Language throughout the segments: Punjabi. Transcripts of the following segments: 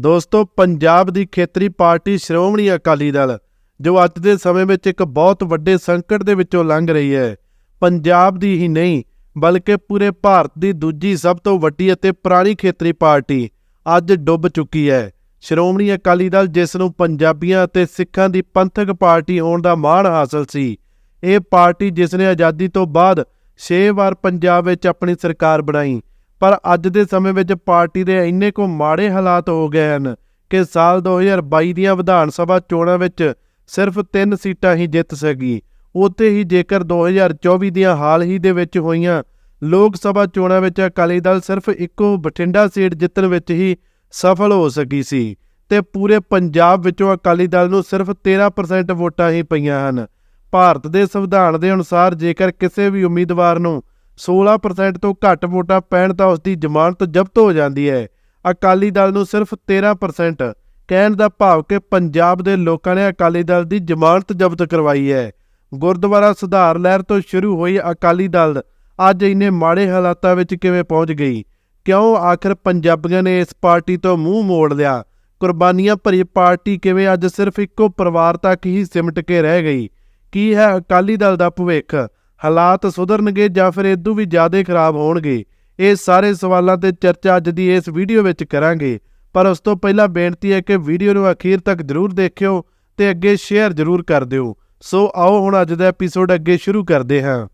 ਦੋਸਤੋ, ਪੰਜਾਬ ਦੀ ਖੇਤਰੀ ਪਾਰਟੀ ਸ਼੍ਰੋਮਣੀ ਅਕਾਲੀ ਦਲ, ਜੋ ਅੱਜ ਦੇ ਸਮੇਂ ਵਿੱਚ ਇੱਕ ਬਹੁਤ ਵੱਡੇ ਸੰਕਟ ਦੇ ਵਿੱਚੋਂ ਲੰਘ ਰਹੀ ਹੈ। ਪੰਜਾਬ ਦੀ ਹੀ ਨਹੀਂ, ਬਲਕਿ ਪੂਰੇ ਭਾਰਤ ਦੀ ਦੂਜੀ ਸਭ ਤੋਂ ਵੱਡੀ ਅਤੇ ਪੁਰਾਣੀ ਖੇਤਰੀ ਪਾਰਟੀ ਅੱਜ ਡੁੱਬ ਚੁੱਕੀ ਹੈ। ਸ਼੍ਰੋਮਣੀ ਅਕਾਲੀ ਦਲ, ਜਿਸ ਨੂੰ ਪੰਜਾਬੀਆਂ ਅਤੇ ਸਿੱਖਾਂ ਦੀ ਪੰਥਕ ਪਾਰਟੀ ਹੋਣ ਦਾ ਮਾਣ ਹਾਸਲ ਸੀ, ਇਹ ਪਾਰਟੀ ਜਿਸ ਨੇ ਆਜ਼ਾਦੀ ਤੋਂ ਬਾਅਦ 6 ਵਾਰ ਪੰਜਾਬ ਵਿੱਚ ਆਪਣੀ ਸਰਕਾਰ ਬਣਾਈ ਪਰ ਅੱਜ ਦੇ ਸਮੇਂ ਵਿੱਚ ਪਾਰਟੀ ਦੇ ਇੰਨੇ ਕੋ ਮਾੜੇ ਹਾਲਾਤ ਹੋ ਗਏ ਹਨ ਕਿ ਸਾਲ 2022 ਦੀਆਂ ਵਿਧਾਨ ਸਭਾ ਚੋਣਾਂ ਵਿੱਚ ਸਿਰਫ 3 ਸੀਟਾਂ ਹੀ ਜਿੱਤ ਸਕੀ। ਉੱਥੇ ਹੀ ਜੇਕਰ 2024 ਦੀਆਂ ਹਾਲ ਹੀ ਦੇ ਵਿੱਚ ਹੋਈਆਂ ਲੋਕ ਸਭਾ ਚੋਣਾਂ ਵਿੱਚ ਅਕਾਲੀ ਦਲ ਸਿਰਫ ਇੱਕੋ ਬਠਿੰਡਾ ਸੀਟ ਜਿੱਤਣ ਵਿੱਚ ਹੀ ਸਫਲ ਹੋ ਸਕੀ ਸੀ ਤੇ ਪੂਰੇ ਪੰਜਾਬ ਵਿੱਚੋਂ ਅਕਾਲੀ ਦਲ ਨੂੰ ਸਿਰਫ 13% ਵੋਟਾਂ ਹੀ ਪਈਆਂ ਹਨ। ਭਾਰਤ ਦੇ ਸੰਵਿਧਾਨ ਦੇ ਅਨੁਸਾਰ ਜੇਕਰ ਕਿਸੇ ਵੀ ਉਮੀਦਵਾਰ ਨੂੰ 16% ਤੋਂ ਘੱਟ ਵੋਟਾਂ ਪੈਣ ਤਾਂ ਉਸ ਦੀ ਜ਼ਮਾਨਤ ਜ਼ਬਤ ਹੋ ਜਾਂਦੀ ਹੈ। ਅਕਾਲੀ ਦਲ ਨੂੰ ਸਿਰਫ 13% ਕਹਿਣ ਦਾ ਭਾਵ ਕਿ ਪੰਜਾਬ ਦੇ ਲੋਕਾਂ ਨੇ ਅਕਾਲੀ ਦਲ ਦੀ ਜ਼ਮਾਨਤ ਜ਼ਬਤ ਕਰਵਾਈ ਹੈ। ਗੁਰਦੁਆਰਾ ਸੁਧਾਰ ਲਹਿਰ ਤੋਂ ਸ਼ੁਰੂ ਹੋਈ ਅਕਾਲੀ ਦਲ ਅੱਜ ਇੰਨੇ ਮਾੜੇ ਹਾਲਾਤਾਂ ਵਿੱਚ ਕਿਵੇਂ ਪਹੁੰਚ ਗਈ? ਕਿਉਂ ਆਖਰ ਪੰਜਾਬੀਆਂ ਨੇ ਇਸ ਪਾਰਟੀ ਤੋਂ ਮੂੰਹ ਮੋੜ ਲਿਆ? ਕੁਰਬਾਨੀਆਂ ਭਰੀ ਪਾਰਟੀ ਕਿਵੇਂ ਅੱਜ ਸਿਰਫ ਇੱਕੋ ਪਰਿਵਾਰ ਤੱਕ ਹੀ ਸਿਮਟ ਕੇ ਰਹਿ ਗਈ? ਕੀ ਹੈ ਅਕਾਲੀ ਦਲ ਦਾ ਭਵਿੱਖ? ਹਾਲਾਤ ਸੁਧਰਨਗੇ ਜਾਂ ਫਿਰ ਇਦੋਂ ਵੀ ਜ਼ਿਆਦਾ ਖਰਾਬ ਹੋਣਗੇ, ਇਹ ਸਾਰੇ ਸਵਾਲਾਂ ਤੇ ਚਰਚਾ ਅੱਜ ਦੀ ਇਸ ਵੀਡੀਓ ਵਿੱਚ ਕਰਾਂਗੇ। ਪਰ ਉਸ ਤੋਂ ਪਹਿਲਾਂ ਬੇਨਤੀ ਹੈ ਕਿ ਵੀਡੀਓ ਨੂੰ ਅਖੀਰ ਤੱਕ ਜ਼ਰੂਰ ਦੇਖਿਓ ਤੇ ਅੱਗੇ ਸ਼ੇਅਰ ਜ਼ਰੂਰ ਕਰ ਦਿਓ। ਸੋ ਆਓ ਹੁਣ ਅੱਜ ਦਾ ਐਪੀਸੋਡ ਅੱਗੇ ਸ਼ੁਰੂ ਕਰਦੇ ਹਾਂ।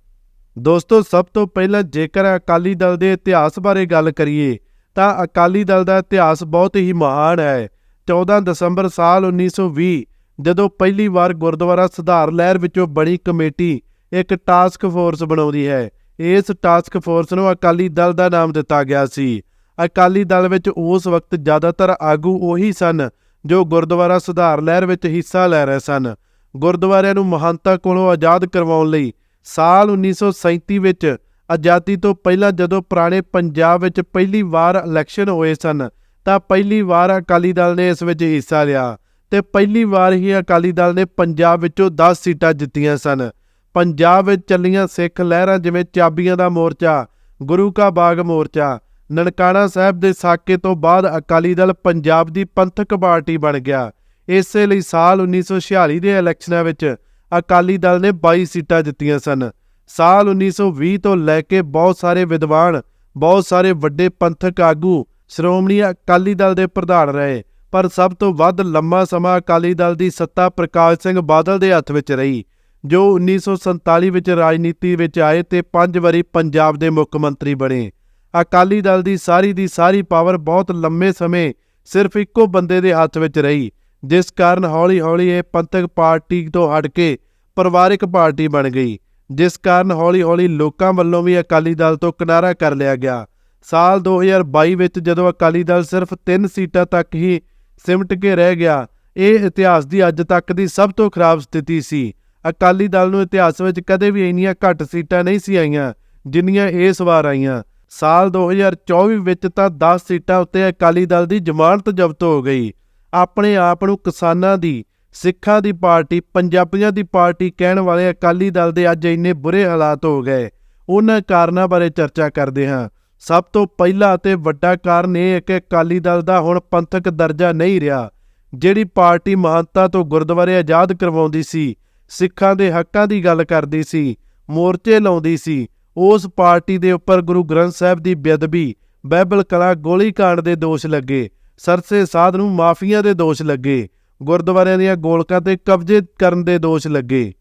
ਦੋਸਤੋ, ਸਭ ਤੋਂ ਪਹਿਲਾਂ ਜੇਕਰ ਅਕਾਲੀ ਦਲ ਦੇ ਇਤਿਹਾਸ ਬਾਰੇ ਗੱਲ ਕਰੀਏ, ਤਾਂ ਅਕਾਲੀ ਦਲ ਦਾ ਇਤਿਹਾਸ ਬਹੁਤ ਹੀ ਮਹਾਨ ਹੈ। 14 ਦਸੰਬਰ ਸਾਲ 1920 ਜਦੋਂ ਪਹਿਲੀ ਵਾਰ ਗੁਰਦੁਆਰਾ ਸੁਧਾਰ ਲਹਿਰ ਵਿੱਚੋਂ ਬਣੀ ਕਮੇਟੀ ਇੱਕ ਟਾਸਕ ਫੋਰਸ ਬਣਾਉਂਦੀ ਹੈ। ਇਸ ਟਾਸਕ ਫੋਰਸ ਨੂੰ ਅਕਾਲੀ ਦਲ ਦਾ ਨਾਮ ਦਿੱਤਾ ਗਿਆ ਸੀ। ਅਕਾਲੀ ਦਲ ਵਿੱਚ ਉਸ ਵਕਤ ਜ਼ਿਆਦਾਤਰ ਆਗੂ ਉਹੀ ਸਨ, ਜੋ ਗੁਰਦੁਆਰਾ ਸੁਧਾਰ ਲਹਿਰ ਵਿੱਚ ਹਿੱਸਾ ਲੈ ਰਹੇ ਸਨ। ਗੁਰਦੁਆਰਿਆਂ ਨੂੰ ਮਹੰਤਾਂ ਕੋਲੋਂ ਆਜ਼ਾਦ ਕਰਵਾਉਣ ਲਈ ਸਾਲ 1937 ਵਿੱਚ ਆਜ਼ਾਦੀ ਤੋਂ ਪਹਿਲਾਂ ਜਦੋਂ ਪੁਰਾਣੇ ਪੰਜਾਬ ਵਿੱਚ ਪਹਿਲੀ ਵਾਰ ਇਲੈਕਸ਼ਨ ਹੋਏ ਸਨ, ਤਾਂ ਪਹਿਲੀ ਵਾਰ ਅਕਾਲੀ ਦਲ ਨੇ ਇਸ ਵਿੱਚ ਹਿੱਸਾ ਲਿਆ ਤੇ ਪਹਿਲੀ ਵਾਰ ਹੀ ਅਕਾਲੀ ਦਲ ਨੇ ਪੰਜਾਬ ਵਿੱਚੋਂ 10 ਸੀਟਾਂ ਜਿੱਤੀਆਂ ਸਨ। ਪੰਜਾਬ ਵਿੱਚ ਚੱਲੀਆਂ ਸਿੱਖ ਲਹਿਰਾਂ ਜਿਵੇਂ ਚਾਬੀਆਂ ਦਾ ਮੋਰਚਾ, ਗੁਰੂ ਕਾ ਬਾਗ ਮੋਰਚਾ, ਨਨਕਾਣਾ ਸਾਹਿਬ ਦੇ ਸਾਕੇ ਤੋਂ ਬਾਅਦ ਅਕਾਲੀ ਦਲ ਪੰਜਾਬ ਦੀ ਪੰਥਕ ਪਾਰਟੀ ਬਣ ਗਿਆ। ਇਸੇ ਲਈ ਸਾਲ 1946 ਦੇ ਇਲੈਕਸ਼ਨਾਂ ਵਿੱਚ ਅਕਾਲੀ ਦਲ ਨੇ 22 ਸੀਟਾਂ ਜਿੱਤੀਆਂ ਸਨ। ਸਾਲ 1920 ਤੋਂ ਲੈ ਕੇ ਬਹੁਤ ਸਾਰੇ ਵਿਦਵਾਨ, ਬਹੁਤ ਸਾਰੇ ਵੱਡੇ ਪੰਥਕ ਆਗੂ, ਸ਼੍ਰੋਮਣੀ ਅਕਾਲੀ ਦਲ ਦੇ ਪ੍ਰਧਾਨ ਰਹੇ, ਪਰ ਸਭ ਤੋਂ ਵੱਧ ਲੰਮਾ ਸਮਾਂ ਅਕਾਲੀ ਦਲ ਦੀ ਸੱਤਾ ਪ੍ਰਕਾਸ਼ ਸਿੰਘ ਬਾਦਲ ਦੇ ਹੱਥ ਵਿੱਚ ਰਹੀ। ਜੋ 1947 ਵਿੱਚ ਰਾਜਨੀਤੀ ਵਿੱਚ ਆਏ ਤੇ ਪੰਜ ਵਾਰੀ ਪੰਜਾਬ ਦੇ ਮੁੱਖ ਮੰਤਰੀ ਬਣੇ। ਅਕਾਲੀ ਦਲ ਦੀ ਸਾਰੀ ਦੀ ਸਾਰੀ ਪਾਵਰ ਬਹੁਤ ਲੰਮੇ ਸਮੇਂ ਸਿਰਫ ਇੱਕੋ ਬੰਦੇ ਦੇ ਹੱਥ ਵਿੱਚ ਰਹੀ, ਜਿਸ ਕਾਰਨ ਹੌਲੀ-ਹੌਲੀ ਇਹ ਪੰਥਕ ਪਾਰਟੀ ਤੋਂ ਹਟ ਕੇ ਪਰਿਵਾਰਿਕ ਪਾਰਟੀ ਬਣ ਗਈ, ਜਿਸ ਕਾਰਨ ਹੌਲੀ-ਹੌਲੀ ਲੋਕਾਂ ਵੱਲੋਂ ਵੀ ਅਕਾਲੀ ਦਲ ਤੋਂ ਕਿਨਾਰਾ ਕਰ ਲਿਆ ਗਿਆ। ਸਾਲ 2022 ਵਿੱਚ ਜਦੋਂ ਅਕਾਲੀ ਦਲ ਸਿਰਫ 3 ਸੀਟਾਂ ਤੱਕ ਹੀ ਸਿਮਟ ਕੇ ਰਹਿ ਗਿਆ, ਇਹ ਇਤਿਹਾਸ ਦੀ ਅੱਜ ਤੱਕ ਦੀ ਸਭ ਤੋਂ ਖਰਾਬ ਸਥਿਤੀ ਸੀ। ਅਕਾਲੀ ਦਲ ਨੂੰ ਇਤਿਹਾਸ ਵਿੱਚ ਕਦੇ ਵੀ ਇੰਨੀਆਂ ਘੱਟ ਸੀਟਾਂ ਨਹੀਂ ਸੀ ਆਈਆਂ, ਜਿੰਨੀਆਂ ਇਸ ਵਾਰ ਆਈਆਂ। ਸਾਲ 2024 ਵਿੱਚ ਤਾਂ 10 ਸੀਟਾਂ ਉੱਤੇ ਅਕਾਲੀ ਦਲ ਦੀ ਜ਼ਮਾਨਤ ਜ਼ਬਤ ਹੋ ਗਈ। ਆਪਣੇ ਆਪ ਨੂੰ ਕਿਸਾਨਾਂ ਦੀ, ਸਿੱਖਾਂ ਦੀ ਪਾਰਟੀ, ਪੰਜਾਬੀਆਂ ਦੀ ਪਾਰਟੀ ਕਹਿਣ ਵਾਲੇ ਅਕਾਲੀ ਦਲ ਦੇ ਅੱਜ ਇੰਨੇ ਬੁਰੇ ਹਾਲਾਤ ਹੋ ਗਏ। ਉਹਨਾਂ ਕਾਰਨਾਂ ਬਾਰੇ ਚਰਚਾ ਕਰਦੇ ਹਾਂ। ਸਭ ਤੋਂ ਪਹਿਲਾ ਅਤੇ ਵੱਡਾ ਕਾਰਨ ਇਹ ਹੈ ਕਿ ਅਕਾਲੀ ਦਲ ਦਾ ਹੁਣ ਪੰਥਕ ਦਰਜਾ ਨਹੀਂ ਰਿਹਾ, ਜਿਹੜੀ ਪਾਰਟੀ ਮਹਾਨਤਾ ਤੋਂ ਗੁਰਦੁਆਰੇ ਆਜ਼ਾਦ ਕਰਵਾਉਂਦੀ ਸੀ। ਸਿੱਖਾਂ ਦੇ ਹੱਕਾਂ ਦੀ ਗੱਲ ਕਰਦੀ ਸੀ, ਮੋਰਚੇ ਲਾਉਂਦੀ ਸੀ। ਉਸ ਪਾਰਟੀ ਦੇ ਉੱਪਰ ਗੁਰੂ ਗ੍ਰੰਥ ਸਾਹਿਬ ਦੀ ਬੇਅਦਬੀ ਬਾਈਬਲ ਕਲਾ ਗੋਲੀकांड ਦੇ ਦੋਸ਼ ਲੱਗੇ, ਸਰਸੇ ਸਾਧ ਨੂੰ ਮਾਫੀਆਂ ਦੇ ਦੋਸ਼ ਲੱਗੇ, ਗੁਰਦੁਆਰਿਆਂ ਦੀਆਂ ਗੋਲਕਾਂ ਤੇ ਕਬਜ਼ੇ ਕਰਨ ਦੇ ਦੋਸ਼ ਲੱਗੇ।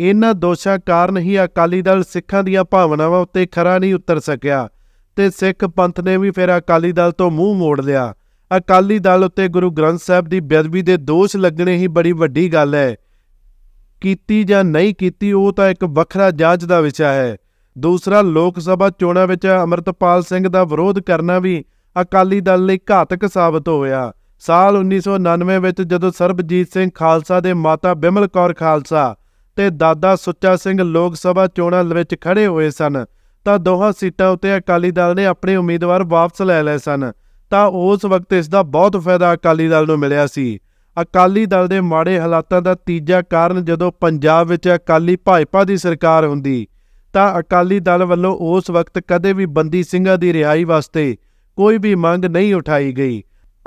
ਇਹਨਾਂ ਦੋਸ਼ਾਂ ਕਾਰਨ ਹੀ ਅਕਾਲੀ ਦਲ ਸਿੱਖਾਂ ਦੀਆਂ ਭਾਵਨਾਵਾਂ ਉੱਤੇ ਖਰਾ ਨਹੀਂ ਉਤਰ ਸਕਿਆ ਤੇ ਸਿੱਖ ਪੰਥ ਨੇ ਵੀ ਫਿਰ ਅਕਾਲੀ ਦਲ ਤੋਂ ਮੂੰਹ ਮੋੜ ਲਿਆ। ਅਕਾਲੀ ਦਲ ਉੱਤੇ ਗੁਰੂ ਗ੍ਰੰਥ ਸਾਹਿਬ ਦੀ ਬੇਅਦਬੀ ਦੇ ਦੋਸ਼ ਲੱਗਣੇ ਹੀ ਬੜੀ ਵੱਡੀ ਗੱਲ ਹੈ। ਕੀਤੀ ਜਾਂ ਨਹੀਂ ਕੀਤੀ, ਉਹ ਤਾਂ ਇੱਕ ਵੱਖਰਾ ਜਾਂਚ ਦਾ ਵਿਸ਼ਾ ਹੈ। ਦੂਸਰਾ, ਲੋਕ ਸਭਾ ਚੋਣਾਂ ਵਿੱਚ ਅਮਰਤਪਾਲ ਸਿੰਘ ਦਾ ਵਿਰੋਧ ਕਰਨਾ ਵੀ ਅਕਾਲੀ ਦਲ ਲਈ ਘਾਤਕ ਸਾਬਤ ਹੋਇਆ। ਸਾਲ 1999 ਵਿੱਚ ਜਦੋਂ ਸਰਬਜੀਤ ਸਿੰਘ ਖਾਲਸਾ ਦੇ ਮਾਤਾ ਬਿਮਲ ਕੌਰ ਖਾਲਸਾ ਤੇ ਦਾਦਾ ਸੁੱਚਾ ਸਿੰਘ ਲੋਕ ਸਭਾ ਚੋਣਾਂ ਵਿੱਚ ਖੜੇ ਹੋਏ ਸਨ, ਤਾਂ ਦੋਹਾਂ ਸੀਟਾਂ ਉੱਤੇ ਅਕਾਲੀ ਦਲ ਨੇ ਆਪਣੇ ਉਮੀਦਵਾਰ ਵਾਪਸ ਲੈ ਲਏ ਸਨ। ਤਾਂ ਉਸ ਵਕਤ ਇਸ ਦਾ ਬਹੁਤ ਫਾਇਦਾ ਅਕਾਲੀ ਦਲ ਨੂੰ ਮਿਲਿਆ ਸੀ। ਅਕਾਲੀ ਦਲ ਦੇ ਮਾੜੇ ਹਾਲਾਤਾਂ ਦਾ ਤੀਜਾ ਕਾਰਨ ਜਦੋਂ ਪੰਜਾਬ ਵਿੱਚ ਅਕਾਲੀ ਭਾਜਪਾ ਦੀ ਸਰਕਾਰ ਹੁੰਦੀ, ਤਾਂ ਅਕਾਲੀ ਦਲ ਵੱਲੋਂ ਉਸ ਵਕਤ ਕਦੇ ਵੀ ਬੰਦੀ ਸਿੰਘਾਂ ਦੀ ਰਿਹਾਈ ਵਾਸਤੇ ਕੋਈ ਵੀ ਮੰਗ ਨਹੀਂ ਉਠਾਈ ਗਈ।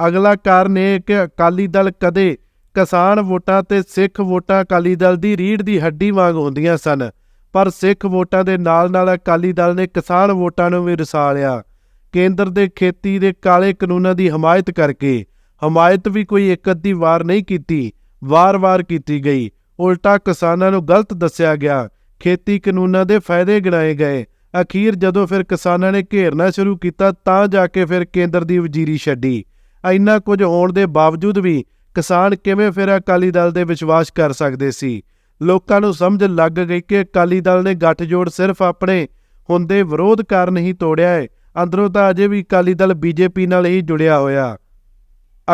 ਅਗਲਾ ਕਾਰਨ ਇਹ ਕਿ ਅਕਾਲੀ ਦਲ ਕਦੇ ਕਿਸਾਨ ਵੋਟਾਂ ਤੇ ਸਿੱਖ ਵੋਟਾਂ ਅਕਾਲੀ ਦਲ ਦੀ ਰੀੜ ਦੀ ਹੱਡੀ ਵਾਂਗ ਹੁੰਦੀਆਂ ਸਨ, ਪਰ ਸਿੱਖ ਵੋਟਾਂ ਦੇ ਨਾਲ-ਨਾਲ ਅਕਾਲੀ ਦਲ ਨੇ ਕਿਸਾਨ ਵੋਟਾਂ ਨੂੰ ਵੀ ਰਸਾ ਲਿਆ। ਕੇਂਦਰ ਦੇ ਖੇਤੀ ਦੇ ਕਾਲੇ ਕਾਨੂੰਨਾਂ ਦੀ ਹਮਾਇਤ ਕਰਕੇ ਹਮਾਇਤ ਵੀ ਕੋਈ ਇੱਕ ਅੱਧੀ ਵਾਰ ਨਹੀਂ ਕੀਤੀ, ਵਾਰ-ਵਾਰ ਕੀਤੀ ਗਈ। ਉਲਟਾ ਕਿਸਾਨਾਂ ਨੂੰ ਗਲਤ ਦੱਸਿਆ ਗਿਆ। ਖੇਤੀ ਕਾਨੂੰਨਾਂ ਦੇ ਫਾਇਦੇ ਗਿਣਾਏ ਗਏ। ਅਖੀਰ ਜਦੋਂ ਫਿਰ ਕਿਸਾਨਾਂ ਨੇ ਘੇਰਨਾ ਸ਼ੁਰੂ ਕੀਤਾ, ਤਾਂ ਜਾ ਕੇ ਫਿਰ ਕੇਂਦਰ ਦੀ ਵਜ਼ੀਰੀ ਛੱਡੀ। ਇੰਨਾ ਕੁਝ ਹੋਣ ਦੇ ਬਾਵਜੂਦ ਵੀ ਕਿਸਾਨ ਕਿਵੇਂ ਫਿਰ ਅਕਾਲੀ ਦਲ ਦੇ ਵਿਸ਼ਵਾਸ ਕਰ ਸਕਦੇ ਸੀ? ਲੋਕਾਂ ਨੂੰ ਸਮਝ ਲੱਗ ਗਈ ਕਿ ਅਕਾਲੀ ਦਲ ਨੇ ਗੱਠਜੋੜ ਸਿਰਫ ਆਪਣੇ ਹੁੰਦੇ ਵਿਰੋਧ ਕਾਰਨ ਹੀ ਤੋੜਿਆ ਹੈ। ਅੰਦਰੋਂ ਤਾਂ ਅਜੇ ਵੀ ਅਕਾਲੀ ਦਲ ਬੀਜੇਪੀ ਨਾਲ ਹੀ ਜੁੜਿਆ ਹੋਇਆ।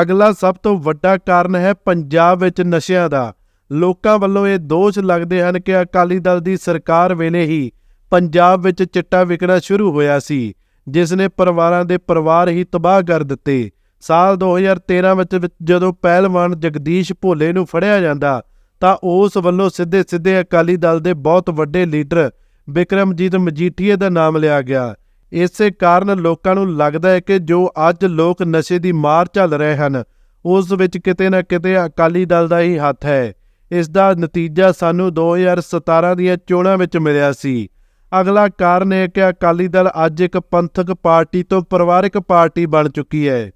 ਅਗਲਾ ਸਭ ਤੋਂ ਵੱਡਾ ਕਾਰਨ ਹੈ ਪੰਜਾਬ ਵਿੱਚ ਨਸ਼ਿਆਂ ਦਾ। ਲੋਕਾਂ ਵੱਲੋਂ ਇਹ ਦੋਸ਼ ਲੱਗਦੇ ਹਨ ਕਿ ਅਕਾਲੀ ਦਲ ਦੀ ਸਰਕਾਰ ਵੇਲੇ ਹੀ ਪੰਜਾਬ ਵਿੱਚ ਚਿੱਟਾ ਵਿਕਣਾ ਸ਼ੁਰੂ ਹੋਇਆ ਸੀ, ਜਿਸ ਨੇ ਪਰਿਵਾਰਾਂ ਦੇ ਪਰਿਵਾਰ ਹੀ ਤਬਾਹ ਕਰ ਦਿੱਤੇ। ਸਾਲ 2013 ਵਿੱਚ ਵਿੱਚ ਜਦੋਂ ਪਹਿਲਵਾਨ ਜਗਦੀਸ਼ ਭੋਲੇ ਨੂੰ ਫੜਿਆ ਜਾਂਦਾ, ਤਾਂ ਉਸ ਵੱਲੋਂ ਸਿੱਧੇ ਸਿੱਧੇ ਅਕਾਲੀ ਦਲ ਦੇ ਬਹੁਤ ਵੱਡੇ ਲੀਡਰ ਬਿਕਰਮਜੀਤ ਮਜੀਠੀਏ ਦਾ ਨਾਮ ਲਿਆ ਗਿਆ। ਇਸੇ ਕਾਰਨ ਲੋਕਾਂ ਨੂੰ ਲੱਗਦਾ ਹੈ ਕਿ ਜੋ ਅੱਜ ਲੋਕ ਨਸ਼ੇ ਦੀ ਮਾਰ ਝੱਲ ਰਹੇ ਹਨ, ਉਸ ਵਿੱਚ ਕਿਤੇ ਨਾ ਕਿਤੇ ਅਕਾਲੀ ਦਲ ਦਾ ਹੀ ਹੱਥ ਹੈ। ਇਸ ਦਾ ਨਤੀਜਾ ਸਾਨੂੰ 2017 ਦੀਆਂ ਚੋਣਾਂ ਵਿੱਚ ਮਿਲਿਆ ਸੀ। ਅਗਲਾ ਕਾਰਨ ਇਹ ਕਿ ਅਕਾਲੀ ਦਲ ਅੱਜ ਇੱਕ ਪੰਥਕ ਪਾਰਟੀ ਤੋਂ ਪਰਿਵਾਰਕ ਪਾਰਟੀ ਬਣ ਚੁੱਕੀ ਹੈ।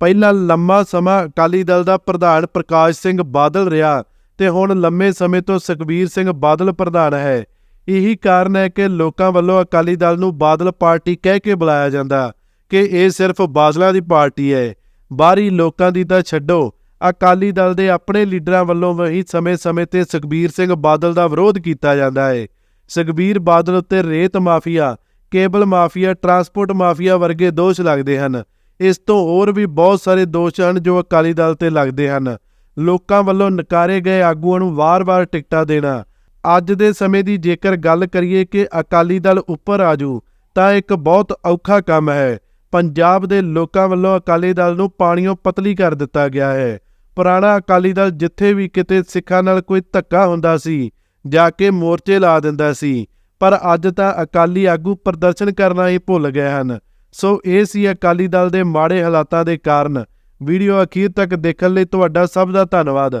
ਪਹਿਲਾਂ ਲੰਮਾ ਸਮਾਂ ਅਕਾਲੀ ਦਲ ਦਾ ਪ੍ਰਧਾਨ ਪ੍ਰਕਾਸ਼ ਸਿੰਘ ਬਾਦਲ ਰਿਹਾ ਤੇ ਹੁਣ ਲੰਮੇ ਸਮੇਂ ਤੋਂ ਸੁਖਬੀਰ ਸਿੰਘ ਬਾਦਲ ਪ੍ਰਧਾਨ ਹੈ। ਇਹੀ ਕਾਰਨ ਹੈ ਕਿ ਲੋਕਾਂ ਵੱਲੋਂ ਅਕਾਲੀ ਦਲ ਨੂੰ ਬਾਦਲ ਪਾਰਟੀ ਕਹਿ ਕੇ ਬੁਲਾਇਆ ਜਾਂਦਾ ਕਿ ਇਹ ਸਿਰਫ ਬਾਦਲਾਂ ਦੀ ਪਾਰਟੀ ਹੈ। ਬਾਹਰੀ ਲੋਕਾਂ ਦੀ ਤਾਂ ਛੱਡੋ, ਅਕਾਲੀ ਦਲ ਦੇ ਆਪਣੇ ਲੀਡਰਾਂ ਵੱਲੋਂ ਵੀ ਸਮੇਂ-ਸਮੇਂ ਤੇ ਸੁਖਬੀਰ ਸਿੰਘ ਬਾਦਲ ਦਾ ਵਿਰੋਧ ਕੀਤਾ ਜਾਂਦਾ ਹੈ। ਸੁਖਬੀਰ ਬਾਦਲ ਉੱਤੇ ਰੇਤ mafia, cable mafia, transport mafia ਵਰਗੇ ਦੋਸ਼ ਲੱਗਦੇ ਹਨ। ਇਸ ਤੋਂ ਹੋਰ ਵੀ ਬਹੁਤ ਸਾਰੇ ਦੋਸ਼ ਹਨ ਜੋ ਅਕਾਲੀ ਦਲ ਤੇ ਲੱਗਦੇ ਹਨ। ਲੋਕਾਂ ਵੱਲੋਂ ਨਕਾਰੇ ਗਏ ਆਗੂਆਂ ਨੂੰ ਵਾਰ-ਵਾਰ ਟਿਕਟਾਂ ਦੇਣਾ ਅੱਜ ਦੇ ਸਮੇਂ ਦੀ ਜੇਕਰ ਗੱਲ ਕਰੀਏ ਕਿ ਅਕਾਲੀ ਦਲ ਉੱਪਰ ਆਜੂ, ਤਾਂ ਇੱਕ ਬਹੁਤ ਔਖਾ ਕੰਮ ਹੈ। ਪੰਜਾਬ ਦੇ ਲੋਕਾਂ ਵੱਲੋਂ ਅਕਾਲੀ ਦਲ ਨੂੰ ਪਾਣੀਓਂ ਪਤਲੀ ਕਰ ਦਿੱਤਾ ਗਿਆ ਹੈ। ਪੁਰਾਣਾ ਅਕਾਲੀ ਦਲ ਜਿੱਥੇ ਵੀ ਕਿਤੇ ਸਿੱਖਾਂ ਨਾਲ ਕੋਈ ਧੱਕਾ ਹੁੰਦਾ ਸੀ, ਜਾ ਕੇ ਮੋਰਚੇ ਲਾ ਦਿੰਦਾ ਸੀ, ਪਰ ਅੱਜ ਤਾਂ ਅਕਾਲੀ ਆਗੂ ਪ੍ਰਦਰਸ਼ਨ ਕਰਨਾ ਹੀ ਭੁੱਲ ਗਏ ਹਨ। ਸੋ ਇਹ ਸੀ ਅਕਾਲੀ ਦਲ ਦੇ ਮਾੜੇ ਹਾਲਾਤਾਂ ਦੇ ਕਾਰਨ। ਵੀਡੀਓ ਅਖੀਰ ਤੱਕ ਦੇਖਣ ਲਈ ਤੁਹਾਡਾ ਸਭ ਦਾ ਧੰਨਵਾਦ।